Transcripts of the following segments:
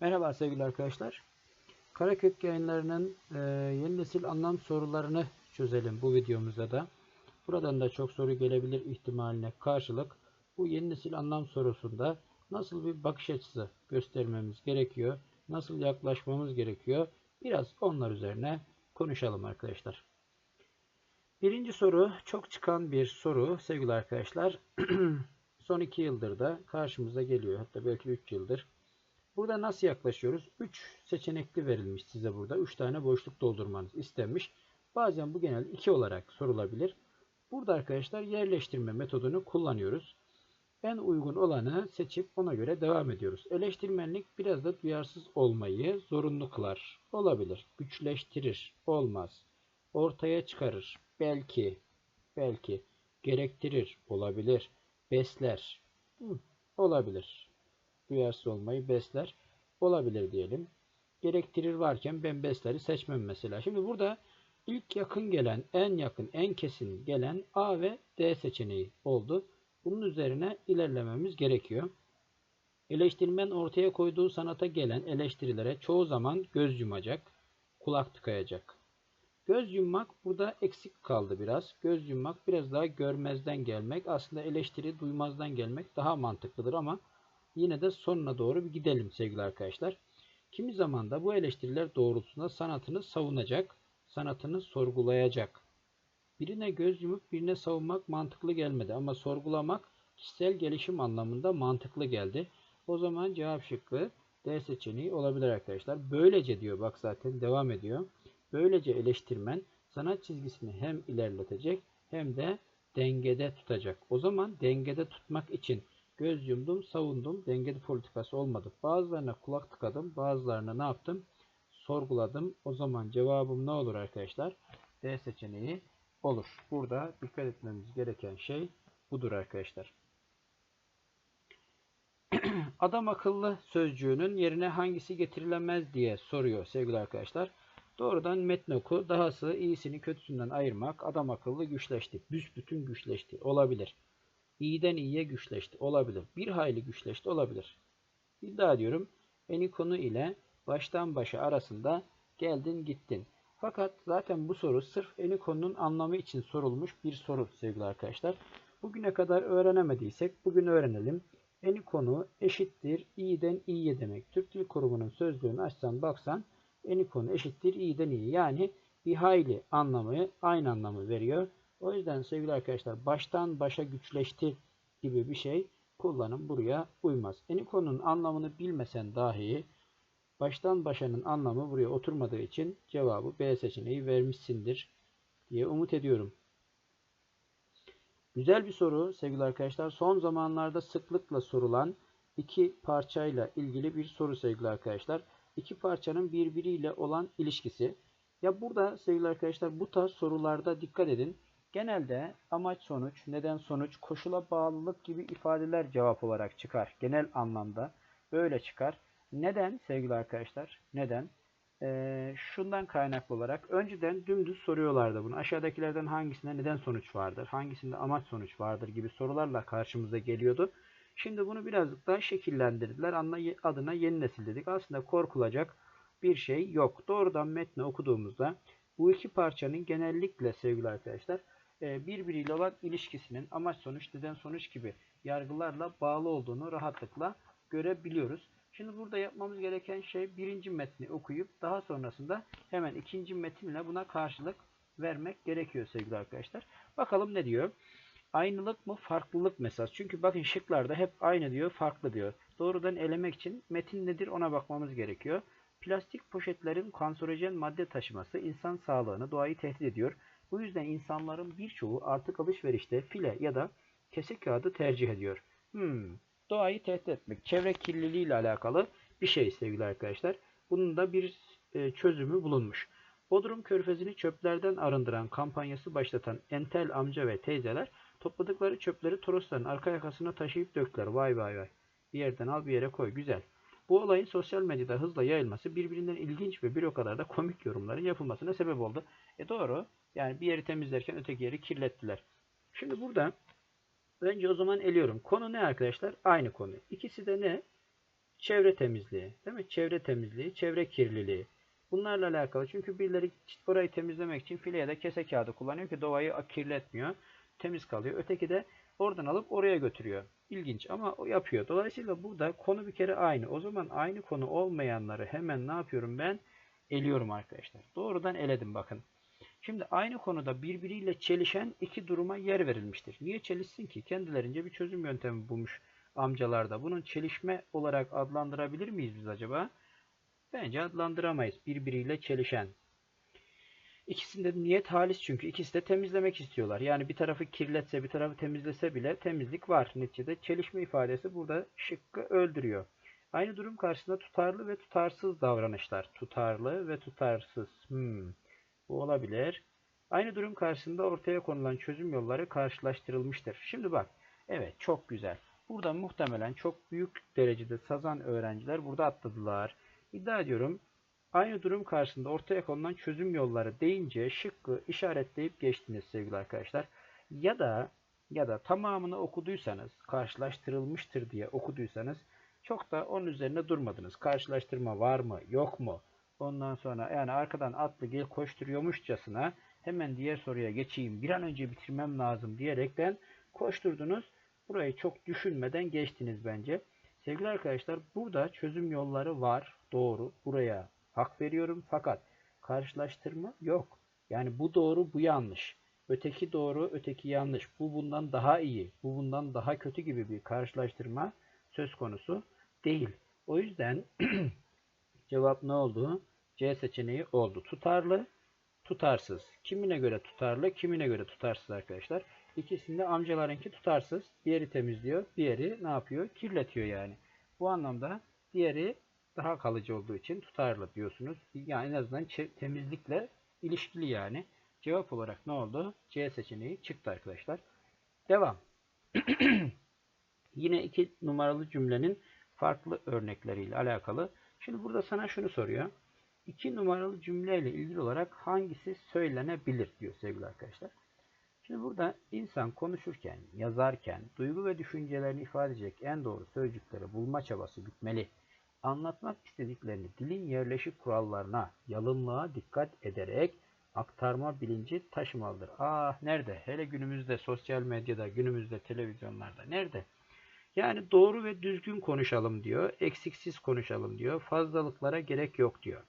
Merhaba sevgili arkadaşlar. Karakök yayınlarının e, yeni nesil anlam sorularını çözelim bu videomuzda da. Buradan da çok soru gelebilir ihtimaline karşılık bu yeni nesil anlam sorusunda nasıl bir bakış açısı göstermemiz gerekiyor, nasıl yaklaşmamız gerekiyor biraz onlar üzerine konuşalım arkadaşlar. Birinci soru çok çıkan bir soru sevgili arkadaşlar. Son iki yıldır da karşımıza geliyor. Hatta belki üç yıldır. Burada nasıl yaklaşıyoruz? 3 seçenekli verilmiş size burada. 3 tane boşluk doldurmanız istenmiş. Bazen bu genel 2 olarak sorulabilir. Burada arkadaşlar yerleştirme metodunu kullanıyoruz. En uygun olanı seçip ona göre devam ediyoruz. Eleştirmenlik biraz da duyarsız olmayı zorunlu kılar. Olabilir. Güçleştirir. Olmaz. Ortaya çıkarır. Belki. Belki. Gerektirir. Olabilir. Besler. Hı, olabilir duyarsız olmayı besler. Olabilir diyelim. Gerektirir varken ben besleri seçmem mesela. Şimdi burada ilk yakın gelen, en yakın, en kesin gelen A ve D seçeneği oldu. Bunun üzerine ilerlememiz gerekiyor. Eleştirmen ortaya koyduğu sanata gelen eleştirilere çoğu zaman göz yumacak, kulak tıkayacak. Göz yummak burada eksik kaldı biraz. Göz yummak biraz daha görmezden gelmek. Aslında eleştiri duymazdan gelmek daha mantıklıdır ama yine de sonuna doğru bir gidelim sevgili arkadaşlar. Kimi zaman da bu eleştiriler doğrultusunda sanatını savunacak, sanatını sorgulayacak. Birine göz yumup birine savunmak mantıklı gelmedi ama sorgulamak kişisel gelişim anlamında mantıklı geldi. O zaman cevap şıkkı D seçeneği olabilir arkadaşlar. Böylece diyor bak zaten devam ediyor. Böylece eleştirmen sanat çizgisini hem ilerletecek hem de dengede tutacak. O zaman dengede tutmak için Göz yumdum, savundum. Dengeli politikası olmadı. Bazılarına kulak tıkadım. Bazılarına ne yaptım? Sorguladım. O zaman cevabım ne olur arkadaşlar? D seçeneği olur. Burada dikkat etmemiz gereken şey budur arkadaşlar. Adam akıllı sözcüğünün yerine hangisi getirilemez diye soruyor sevgili arkadaşlar. Doğrudan metni oku. Dahası iyisini kötüsünden ayırmak. Adam akıllı güçleşti. Büsbütün güçleşti. Olabilir iyiden iyiye güçleşti. Olabilir. Bir hayli güçleşti. Olabilir. İddia ediyorum. Eni konu ile baştan başa arasında geldin gittin. Fakat zaten bu soru sırf eni konunun anlamı için sorulmuş bir soru sevgili arkadaşlar. Bugüne kadar öğrenemediysek bugün öğrenelim. Eni konu eşittir iyiden iyiye demek. Türk Dil Kurumu'nun sözlüğünü açsan baksan eni konu eşittir iyiden iyi. Yani bir hayli anlamı aynı anlamı veriyor. O yüzden sevgili arkadaşlar baştan başa güçleşti gibi bir şey kullanım buraya uymaz. Enikonun anlamını bilmesen dahi baştan başanın anlamı buraya oturmadığı için cevabı B seçeneği vermişsindir diye umut ediyorum. Güzel bir soru sevgili arkadaşlar. Son zamanlarda sıklıkla sorulan iki parçayla ilgili bir soru sevgili arkadaşlar. İki parçanın birbiriyle olan ilişkisi. Ya burada sevgili arkadaşlar bu tarz sorularda dikkat edin. Genelde amaç sonuç, neden sonuç, koşula bağlılık gibi ifadeler cevap olarak çıkar. Genel anlamda böyle çıkar. Neden sevgili arkadaşlar? Neden? Ee, şundan kaynaklı olarak önceden dümdüz soruyorlardı bunu. Aşağıdakilerden hangisinde neden sonuç vardır? Hangisinde amaç sonuç vardır gibi sorularla karşımıza geliyordu. Şimdi bunu birazcık daha şekillendirdiler. Adına yeni nesil dedik. Aslında korkulacak bir şey yok. Doğrudan metni okuduğumuzda bu iki parçanın genellikle sevgili arkadaşlar birbiriyle olan ilişkisinin amaç sonuç, neden sonuç gibi yargılarla bağlı olduğunu rahatlıkla görebiliyoruz. Şimdi burada yapmamız gereken şey birinci metni okuyup daha sonrasında hemen ikinci metinle buna karşılık vermek gerekiyor sevgili arkadaşlar. Bakalım ne diyor? Aynılık mı farklılık mesaj. Çünkü bakın şıklarda hep aynı diyor farklı diyor. Doğrudan elemek için metin nedir ona bakmamız gerekiyor. Plastik poşetlerin kanserojen madde taşıması insan sağlığını doğayı tehdit ediyor. Bu yüzden insanların birçoğu artık alışverişte file ya da kese kağıdı tercih ediyor. Hmm, doğayı tehdit etmek, çevre kirliliği ile alakalı bir şey sevgili arkadaşlar. Bunun da bir e, çözümü bulunmuş. Bodrum Körfezi'ni çöplerden arındıran kampanyası başlatan entel amca ve teyzeler topladıkları çöpleri Torosların arka yakasına taşıyıp döktüler. Vay vay vay. Bir yerden al bir yere koy. Güzel. Bu olayın sosyal medyada hızla yayılması birbirinden ilginç ve bir o kadar da komik yorumların yapılmasına sebep oldu. E doğru. Yani bir yeri temizlerken öteki yeri kirlettiler. Şimdi burada önce o zaman eliyorum. Konu ne arkadaşlar? Aynı konu. İkisi de ne? çevre temizliği, değil mi? Çevre temizliği, çevre kirliliği. Bunlarla alakalı. Çünkü birileri orayı temizlemek için file ya da kese kağıdı kullanıyor ki doğayı kirletmiyor. Temiz kalıyor. Öteki de oradan alıp oraya götürüyor. İlginç ama o yapıyor. Dolayısıyla burada konu bir kere aynı. O zaman aynı konu olmayanları hemen ne yapıyorum ben? Eliyorum arkadaşlar. Doğrudan eledim bakın. Şimdi aynı konuda birbiriyle çelişen iki duruma yer verilmiştir. Niye çelişsin ki? Kendilerince bir çözüm yöntemi bulmuş amcalarda. Bunun çelişme olarak adlandırabilir miyiz biz acaba? Bence adlandıramayız. Birbiriyle çelişen. İkisinde de niyet halis çünkü ikisi de temizlemek istiyorlar. Yani bir tarafı kirletse bir tarafı temizlese bile temizlik var. Neticede çelişme ifadesi burada şıkkı öldürüyor. Aynı durum karşısında tutarlı ve tutarsız davranışlar. Tutarlı ve tutarsız. Hmm. Bu olabilir. Aynı durum karşısında ortaya konulan çözüm yolları karşılaştırılmıştır. Şimdi bak. Evet çok güzel. Burada muhtemelen çok büyük derecede sazan öğrenciler burada atladılar. İddia ediyorum aynı durum karşısında ortaya konulan çözüm yolları deyince şıkkı işaretleyip geçtiniz sevgili arkadaşlar. Ya da ya da tamamını okuduysanız, karşılaştırılmıştır diye okuduysanız çok da onun üzerine durmadınız. Karşılaştırma var mı, yok mu? Ondan sonra yani arkadan atlı gel koşturuyormuşçasına hemen diğer soruya geçeyim, bir an önce bitirmem lazım diyerekten koşturdunuz. Burayı çok düşünmeden geçtiniz bence. Sevgili arkadaşlar burada çözüm yolları var. Doğru. Buraya hak veriyorum. Fakat karşılaştırma yok. Yani bu doğru bu yanlış. Öteki doğru öteki yanlış. Bu bundan daha iyi. Bu bundan daha kötü gibi bir karşılaştırma söz konusu değil. O yüzden cevap ne oldu? C seçeneği oldu. Tutarlı, tutarsız. Kimine göre tutarlı, kimine göre tutarsız arkadaşlar. İkisinde amcalarınki tutarsız. Diğeri temizliyor. Diğeri ne yapıyor? Kirletiyor yani. Bu anlamda diğeri daha kalıcı olduğu için tutarlı diyorsunuz. Yani en azından temizlikle ilişkili yani. Cevap olarak ne oldu? C seçeneği çıktı arkadaşlar. Devam. Yine iki numaralı cümlenin farklı örnekleriyle alakalı. Şimdi burada sana şunu soruyor. İki numaralı cümleyle ilgili olarak hangisi söylenebilir diyor sevgili arkadaşlar. Şimdi burada insan konuşurken, yazarken duygu ve düşüncelerini ifade edecek en doğru sözcükleri bulma çabası gütmeli. Anlatmak istediklerini dilin yerleşik kurallarına, yalınlığa dikkat ederek aktarma bilinci taşımalıdır. Ah nerede? Hele günümüzde sosyal medyada, günümüzde televizyonlarda nerede? Yani doğru ve düzgün konuşalım diyor. Eksiksiz konuşalım diyor. Fazlalıklara gerek yok diyor.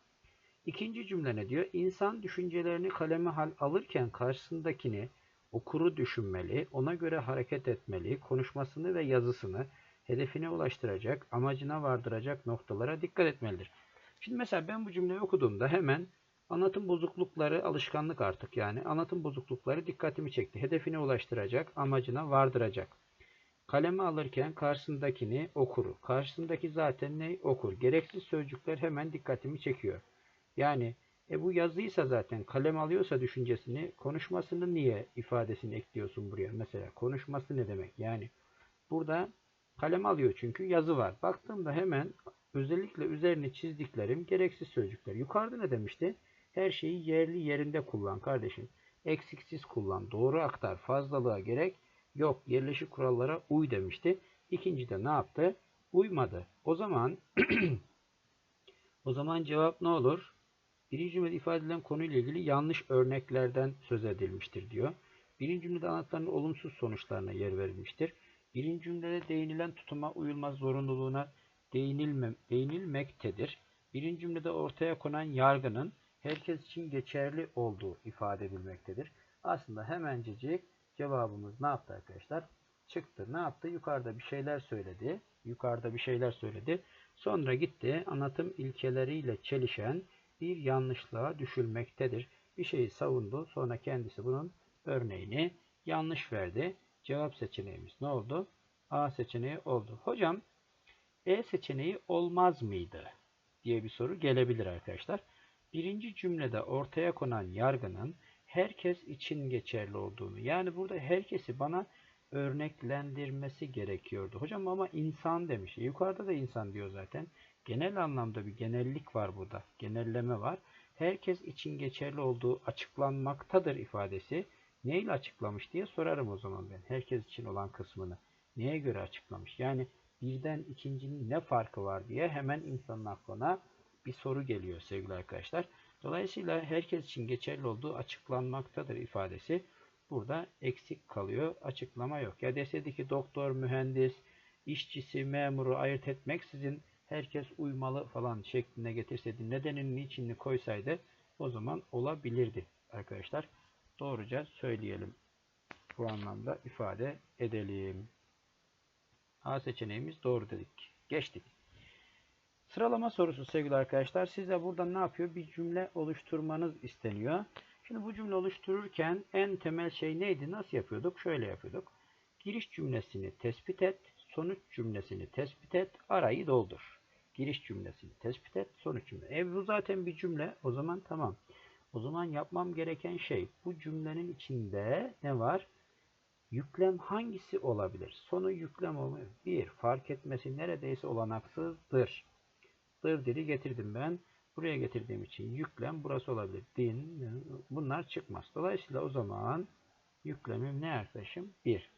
İkinci cümle ne diyor? İnsan düşüncelerini kaleme hal alırken karşısındakini okuru düşünmeli, ona göre hareket etmeli, konuşmasını ve yazısını hedefine ulaştıracak, amacına vardıracak noktalara dikkat etmelidir. Şimdi mesela ben bu cümleyi okuduğumda hemen anlatım bozuklukları alışkanlık artık yani anlatım bozuklukları dikkatimi çekti. Hedefine ulaştıracak, amacına vardıracak. Kaleme alırken karşısındakini okuru. Karşısındaki zaten ne? Okur. Gereksiz sözcükler hemen dikkatimi çekiyor. Yani e bu yazıysa zaten kalem alıyorsa düşüncesini konuşmasını niye ifadesini ekliyorsun buraya? Mesela konuşması ne demek? Yani burada kalem alıyor çünkü yazı var. Baktığımda hemen özellikle üzerine çizdiklerim gereksiz sözcükler. Yukarıda ne demişti? Her şeyi yerli yerinde kullan kardeşim. Eksiksiz kullan. Doğru aktar. Fazlalığa gerek yok. Yerleşik kurallara uy demişti. İkinci de ne yaptı? Uymadı. O zaman o zaman cevap ne olur? Birinci cümlede ifade edilen konuyla ilgili yanlış örneklerden söz edilmiştir diyor. Birinci cümlede anlatılan olumsuz sonuçlarına yer verilmiştir. Birinci cümlede değinilen tutuma uyulma zorunluluğuna değinilme, değinilmektedir. Birinci cümlede ortaya konan yargının herkes için geçerli olduğu ifade edilmektedir. Aslında hemencecik cevabımız ne yaptı arkadaşlar? Çıktı. Ne yaptı? Yukarıda bir şeyler söyledi. Yukarıda bir şeyler söyledi. Sonra gitti anlatım ilkeleriyle çelişen bir yanlışlığa düşülmektedir. Bir şeyi savundu. Sonra kendisi bunun örneğini yanlış verdi. Cevap seçeneğimiz ne oldu? A seçeneği oldu. Hocam E seçeneği olmaz mıydı? diye bir soru gelebilir arkadaşlar. Birinci cümlede ortaya konan yargının herkes için geçerli olduğunu yani burada herkesi bana örneklendirmesi gerekiyordu. Hocam ama insan demiş. E, yukarıda da insan diyor zaten. Genel anlamda bir genellik var burada. Genelleme var. Herkes için geçerli olduğu açıklanmaktadır ifadesi. Neyle açıklamış diye sorarım o zaman ben. Herkes için olan kısmını. Neye göre açıklamış? Yani birden ikincinin ne farkı var diye hemen insanın aklına bir soru geliyor sevgili arkadaşlar. Dolayısıyla herkes için geçerli olduğu açıklanmaktadır ifadesi burada eksik kalıyor. Açıklama yok. Ya deseydi ki doktor, mühendis, işçisi, memuru ayırt etmeksizin herkes uymalı falan şeklinde getirseydi nedenini niçinini koysaydı o zaman olabilirdi arkadaşlar. Doğruca söyleyelim. Bu anlamda ifade edelim. A seçeneğimiz doğru dedik. Geçtik. Sıralama sorusu sevgili arkadaşlar. Size burada ne yapıyor? Bir cümle oluşturmanız isteniyor. Şimdi bu cümle oluştururken en temel şey neydi? Nasıl yapıyorduk? Şöyle yapıyorduk. Giriş cümlesini tespit et, sonuç cümlesini tespit et, arayı doldur. Giriş cümlesini tespit et, sonuç cümle. E bu zaten bir cümle. O zaman tamam. O zaman yapmam gereken şey bu cümlenin içinde ne var? Yüklem hangisi olabilir? Sonu yüklem olmuyor. Bir, fark etmesi neredeyse olanaksızdır. Dır dili getirdim ben. Buraya getirdiğim için yüklem burası olabilir. Din, bunlar çıkmaz. Dolayısıyla o zaman yüklemim ne arkadaşım? Bir.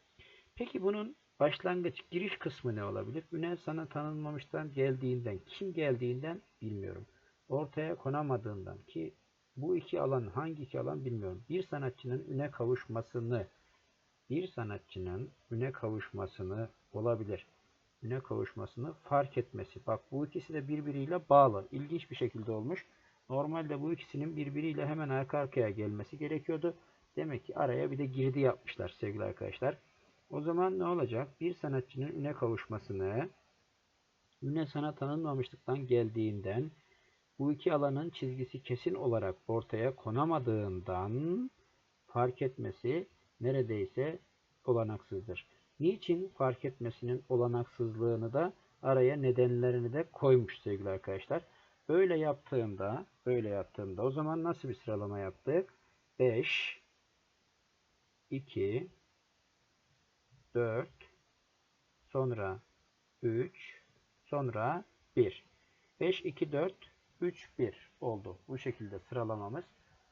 Peki bunun başlangıç, giriş kısmı ne olabilir? Üne sana tanınmamıştan geldiğinden, kim geldiğinden bilmiyorum. Ortaya konamadığından ki bu iki alan hangi iki alan bilmiyorum. Bir sanatçının üne kavuşmasını bir sanatçının üne kavuşmasını olabilir. Üne kavuşmasını fark etmesi. Bak bu ikisi de birbiriyle bağlı. İlginç bir şekilde olmuş. Normalde bu ikisinin birbiriyle hemen arka arkaya gelmesi gerekiyordu. Demek ki araya bir de girdi yapmışlar sevgili arkadaşlar. O zaman ne olacak? Bir sanatçının üne kavuşmasını üne sana tanınmamışlıktan geldiğinden bu iki alanın çizgisi kesin olarak ortaya konamadığından fark etmesi neredeyse olanaksızdır. Niçin fark etmesinin olanaksızlığını da araya nedenlerini de koymuş sevgili arkadaşlar. Böyle yaptığımda, böyle yaptığımda o zaman nasıl bir sıralama yaptık? 5 2 4 sonra 3 sonra 1 5 2 4 3 1 oldu. Bu şekilde sıralamamız.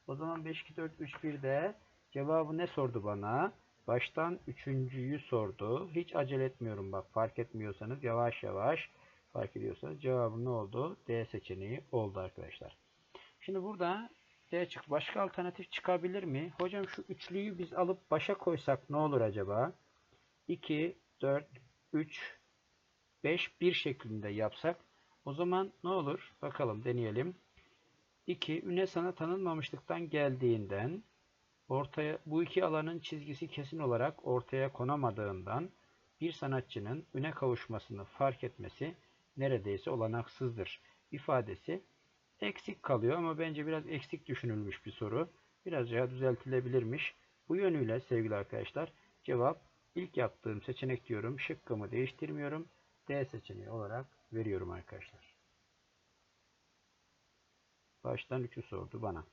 O zaman 5 2 4 3 1'de Cevabı ne sordu bana? Baştan üçüncüyü sordu. Hiç acele etmiyorum bak fark etmiyorsanız yavaş yavaş fark ediyorsanız cevabım ne oldu? D seçeneği oldu arkadaşlar. Şimdi burada D çık. Başka alternatif çıkabilir mi? Hocam şu üçlüyü biz alıp başa koysak ne olur acaba? 2, 4, 3, 5, 1 şeklinde yapsak o zaman ne olur? Bakalım deneyelim. 2. Üne sana tanınmamışlıktan geldiğinden ortaya bu iki alanın çizgisi kesin olarak ortaya konamadığından bir sanatçının üne kavuşmasını fark etmesi neredeyse olanaksızdır ifadesi eksik kalıyor ama bence biraz eksik düşünülmüş bir soru. Biraz daha düzeltilebilirmiş. Bu yönüyle sevgili arkadaşlar cevap ilk yaptığım seçenek diyorum. Şıkkımı değiştirmiyorum. D seçeneği olarak veriyorum arkadaşlar. Baştan 3'ü sordu bana.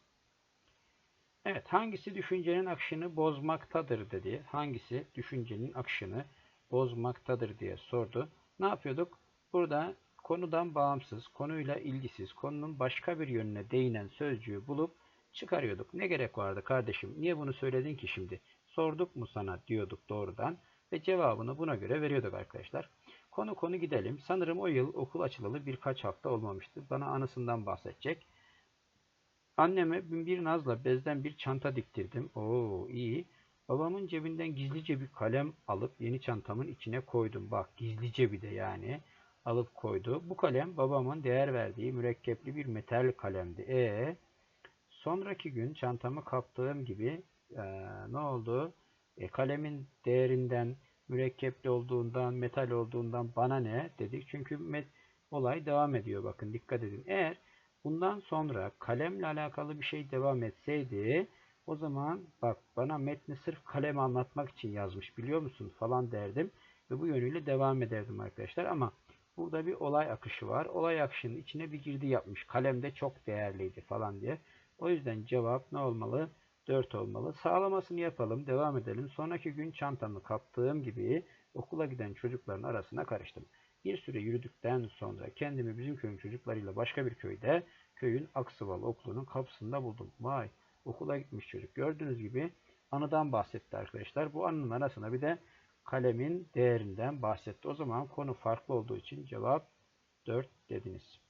Evet, hangisi düşüncenin akışını bozmaktadır dedi. Hangisi düşüncenin akışını bozmaktadır diye sordu. Ne yapıyorduk? Burada konudan bağımsız, konuyla ilgisiz, konunun başka bir yönüne değinen sözcüğü bulup çıkarıyorduk. Ne gerek vardı kardeşim? Niye bunu söyledin ki şimdi? Sorduk mu sana diyorduk doğrudan ve cevabını buna göre veriyorduk arkadaşlar. Konu konu gidelim. Sanırım o yıl okul açılalı birkaç hafta olmamıştı. Bana anısından bahsedecek. Anneme bir nazla bezden bir çanta diktirdim. Oo iyi. Babamın cebinden gizlice bir kalem alıp yeni çantamın içine koydum. Bak gizlice bir de yani alıp koydu. Bu kalem babamın değer verdiği mürekkepli bir metal kalemdi. E sonraki gün çantamı kaptığım gibi e, ne oldu? E, kalemin değerinden, mürekkepli olduğundan, metal olduğundan bana ne dedik. Çünkü olay devam ediyor. Bakın dikkat edin. Eğer Bundan sonra kalemle alakalı bir şey devam etseydi o zaman bak bana metni sırf kalem anlatmak için yazmış biliyor musun falan derdim. Ve bu yönüyle devam ederdim arkadaşlar. Ama burada bir olay akışı var. Olay akışının içine bir girdi yapmış. Kalem de çok değerliydi falan diye. O yüzden cevap ne olmalı? 4 olmalı. Sağlamasını yapalım. Devam edelim. Sonraki gün çantamı kaptığım gibi okula giden çocukların arasına karıştım. Bir süre yürüdükten sonra kendimi bizim köyün çocuklarıyla başka bir köyde köyün Aksıval okulunun kapısında buldum. Vay okula gitmiş çocuk. Gördüğünüz gibi anıdan bahsetti arkadaşlar. Bu anının arasına bir de kalemin değerinden bahsetti. O zaman konu farklı olduğu için cevap 4 dediniz.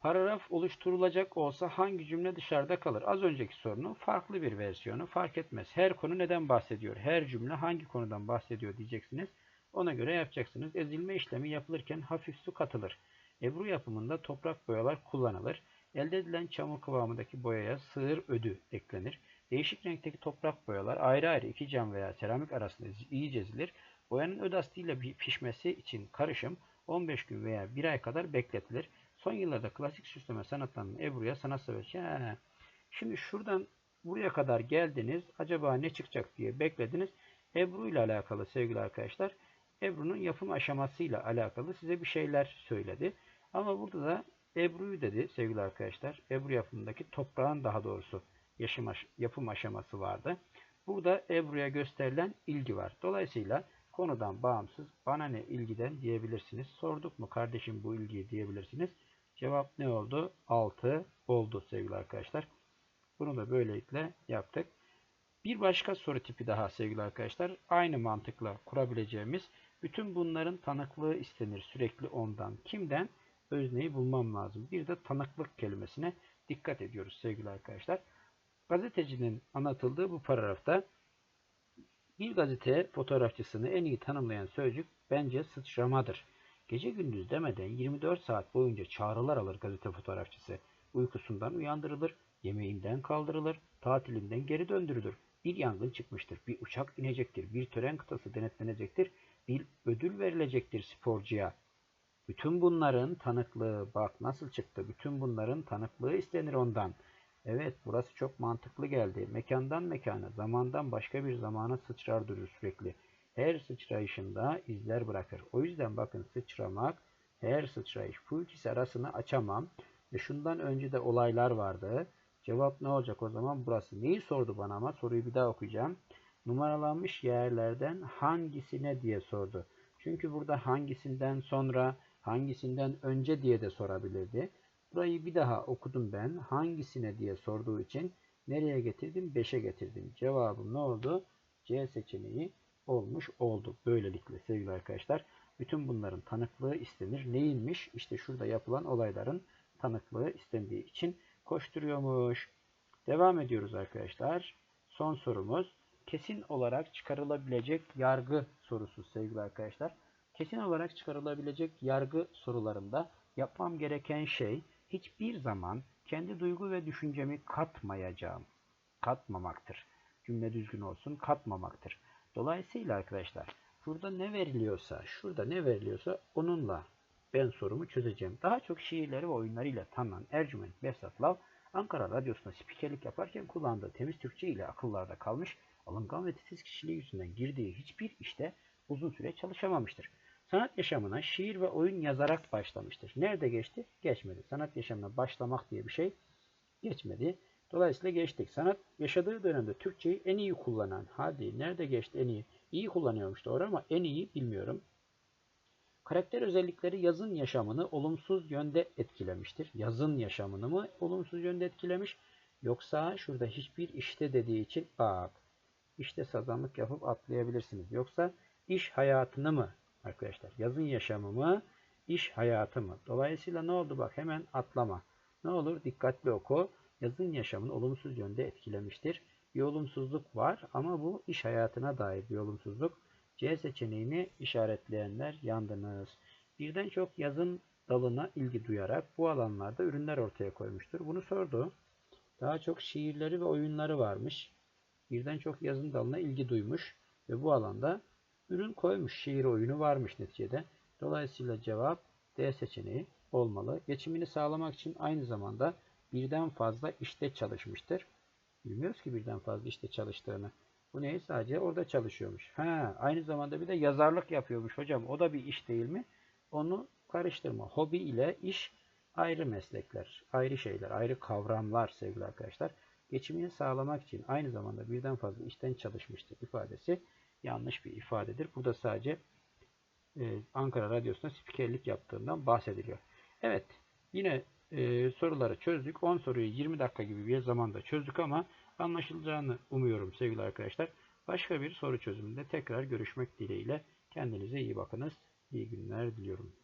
Paragraf oluşturulacak olsa hangi cümle dışarıda kalır? Az önceki sorunun farklı bir versiyonu fark etmez. Her konu neden bahsediyor? Her cümle hangi konudan bahsediyor diyeceksiniz. Ona göre yapacaksınız. Ezilme işlemi yapılırken hafif su katılır. Ebru yapımında toprak boyalar kullanılır. Elde edilen çamur kıvamındaki boyaya sığır ödü eklenir. Değişik renkteki toprak boyalar ayrı ayrı iki cam veya seramik arasında iyi ezilir. Boyanın öd astıyla pişmesi için karışım 15 gün veya 1 ay kadar bekletilir. Son yıllarda klasik süsleme sanatlarının Ebru'ya sanat sever. Şimdi şuradan buraya kadar geldiniz. Acaba ne çıkacak diye beklediniz. Ebru ile alakalı sevgili arkadaşlar. Ebru'nun yapım aşamasıyla alakalı size bir şeyler söyledi. Ama burada da Ebru'yu dedi sevgili arkadaşlar. Ebru yapımındaki toprağın daha doğrusu yaşam, yapım aşaması vardı. Burada Ebru'ya gösterilen ilgi var. Dolayısıyla konudan bağımsız bana ne ilgiden diyebilirsiniz. Sorduk mu kardeşim bu ilgiyi diyebilirsiniz. Cevap ne oldu? 6 oldu sevgili arkadaşlar. Bunu da böylelikle yaptık. Bir başka soru tipi daha sevgili arkadaşlar. Aynı mantıkla kurabileceğimiz bütün bunların tanıklığı istenir sürekli ondan. Kimden? Özneyi bulmam lazım. Bir de tanıklık kelimesine dikkat ediyoruz sevgili arkadaşlar. Gazetecinin anlatıldığı bu paragrafta bir gazete fotoğrafçısını en iyi tanımlayan sözcük bence sıçramadır. Gece gündüz demeden 24 saat boyunca çağrılar alır gazete fotoğrafçısı. Uykusundan uyandırılır, yemeğinden kaldırılır, tatilinden geri döndürülür. Bir yangın çıkmıştır, bir uçak inecektir, bir tören kıtası denetlenecektir, bir ödül verilecektir sporcuya. Bütün bunların tanıklığı, bak nasıl çıktı, bütün bunların tanıklığı istenir ondan. Evet, burası çok mantıklı geldi. Mekandan mekana, zamandan başka bir zamana sıçrar durur sürekli her sıçrayışında izler bırakır. O yüzden bakın sıçramak, her sıçrayış. Bu ikisi arasını açamam. Ve şundan önce de olaylar vardı. Cevap ne olacak o zaman? Burası. Neyi sordu bana ama? Soruyu bir daha okuyacağım. Numaralanmış yerlerden hangisine diye sordu. Çünkü burada hangisinden sonra, hangisinden önce diye de sorabilirdi. Burayı bir daha okudum ben. Hangisine diye sorduğu için nereye getirdim? 5'e getirdim. Cevabım ne oldu? C seçeneği olmuş oldu. Böylelikle sevgili arkadaşlar bütün bunların tanıklığı istenir. Neyinmiş? İşte şurada yapılan olayların tanıklığı istendiği için koşturuyormuş. Devam ediyoruz arkadaşlar. Son sorumuz kesin olarak çıkarılabilecek yargı sorusu sevgili arkadaşlar. Kesin olarak çıkarılabilecek yargı sorularında yapmam gereken şey hiçbir zaman kendi duygu ve düşüncemi katmayacağım. Katmamaktır. Cümle düzgün olsun katmamaktır. Dolayısıyla arkadaşlar burada ne veriliyorsa, şurada ne veriliyorsa onunla ben sorumu çözeceğim. Daha çok şiirleri ve oyunlarıyla tanınan Ercüment Behzat Lav, Ankara Radyosu'nda spikerlik yaparken kullandığı temiz Türkçe ile akıllarda kalmış, alıngan ve titiz kişiliği yüzünden girdiği hiçbir işte uzun süre çalışamamıştır. Sanat yaşamına şiir ve oyun yazarak başlamıştır. Nerede geçti? Geçmedi. Sanat yaşamına başlamak diye bir şey geçmedi. Dolayısıyla geçtik. Sanat yaşadığı dönemde Türkçeyi en iyi kullanan, hadi nerede geçti en iyi? İyi kullanıyormuş doğru ama en iyi bilmiyorum. Karakter özellikleri yazın yaşamını olumsuz yönde etkilemiştir. Yazın yaşamını mı olumsuz yönde etkilemiş? Yoksa şurada hiçbir işte dediği için bak işte sazanlık yapıp atlayabilirsiniz. Yoksa iş hayatını mı arkadaşlar? Yazın yaşamı mı? İş hayatı mı? Dolayısıyla ne oldu bak hemen atlama. Ne olur dikkatli oku yazın yaşamını olumsuz yönde etkilemiştir. Bir olumsuzluk var ama bu iş hayatına dair bir olumsuzluk. C seçeneğini işaretleyenler yandınız. Birden çok yazın dalına ilgi duyarak bu alanlarda ürünler ortaya koymuştur. Bunu sordu. Daha çok şiirleri ve oyunları varmış. Birden çok yazın dalına ilgi duymuş ve bu alanda ürün koymuş. Şiir oyunu varmış neticede. Dolayısıyla cevap D seçeneği olmalı. Geçimini sağlamak için aynı zamanda birden fazla işte çalışmıştır. Bilmiyoruz ki birden fazla işte çalıştığını. Bu neyi? Sadece orada çalışıyormuş. Ha, aynı zamanda bir de yazarlık yapıyormuş hocam. O da bir iş değil mi? Onu karıştırma. Hobi ile iş ayrı meslekler, ayrı şeyler, ayrı kavramlar sevgili arkadaşlar. Geçimini sağlamak için aynı zamanda birden fazla işten çalışmıştır ifadesi yanlış bir ifadedir. Burada sadece e, Ankara Radyosu'nda spikerlik yaptığından bahsediliyor. Evet, yine e, soruları çözdük. 10 soruyu 20 dakika gibi bir zamanda çözdük ama anlaşılacağını umuyorum sevgili arkadaşlar. Başka bir soru çözümünde tekrar görüşmek dileğiyle. Kendinize iyi bakınız. İyi günler diliyorum.